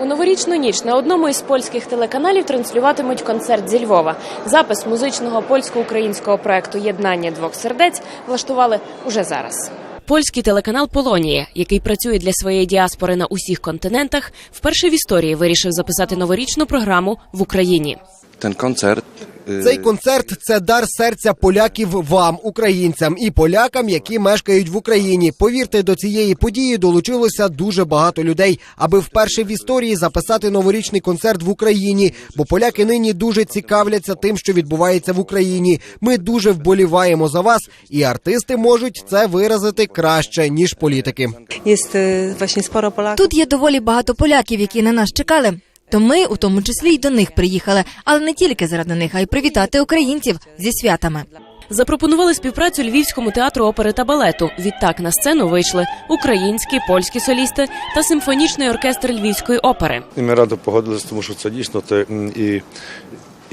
У новорічну ніч на одному із польських телеканалів транслюватимуть концерт зі Львова. Запис музичного польсько-українського проекту Єднання двох сердець влаштували уже зараз. Польський телеканал Полонія, який працює для своєї діаспори на усіх континентах, вперше в історії вирішив записати новорічну програму в Україні. Ten koncert y, Цей концерт це дар серця поляків вам, українцям, і полякам, які мешкають в Україні. Повірте, до цієї події долучилося дуже багато людей, аби вперше в історії записати новорічний концерт в Україні. Бо поляки нині дуже цікавляться тим, що відбувається в Україні. Ми дуже вболіваємо за вас, і артисти можуть це виразити краще ніж політики. Właśnie. Тут є доволі багато поляків, які на нас чекали. То ми, у тому числі, й до них приїхали, але не тільки заради них, а й привітати українців зі святами. Запропонували співпрацю Львівському театру опери та балету. Відтак на сцену вийшли українські, польські солісти та симфонічний оркестр Львівської опери. І ми радо погодилися, тому що це дійсно те і,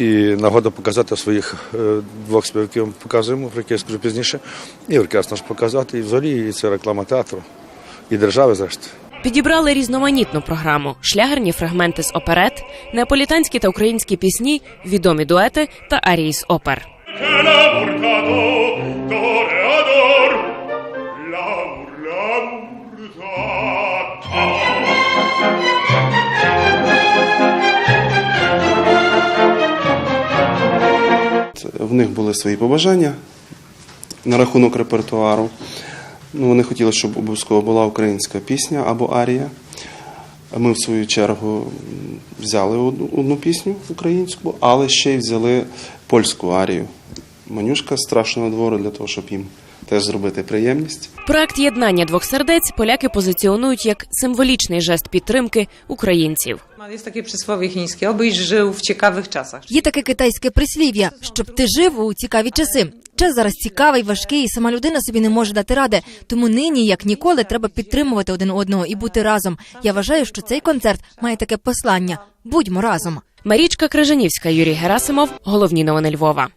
і нагода показати своїх е, двох співаків. Показуємо, про які я скажу пізніше. І оркестр наш показати, і взагалі і це реклама театру, і держави, зрештою. Підібрали різноманітну програму: шлягерні фрагменти з оперет, неаполітанські та українські пісні, відомі дуети та арії з опер. В них були свої побажання на рахунок репертуару. Ну, вони хотіли, щоб обов'язково була українська пісня або арія. Ми, в свою чергу, взяли одну, одну пісню українську, але ще й взяли польську арію. Манюшка страшного двору для того, щоб їм теж зробити приємність. Проект єднання двох сердець поляки позиціонують як символічний жест підтримки українців. Jest takie przysłowie chińskie, obyś żył w ciekawych czasach. Є таке китайське прислів'я, щоб ти жив у цікаві часи. Час зараз цікавий, важкий, і сама людина собі не може дати ради. Тому нині, як ніколи, треба підтримувати один одного і бути разом. Я вважаю, що цей концерт має таке послання: будьмо разом. Марічка Крижанівська, Юрій Герасимов. Головні новини Львова.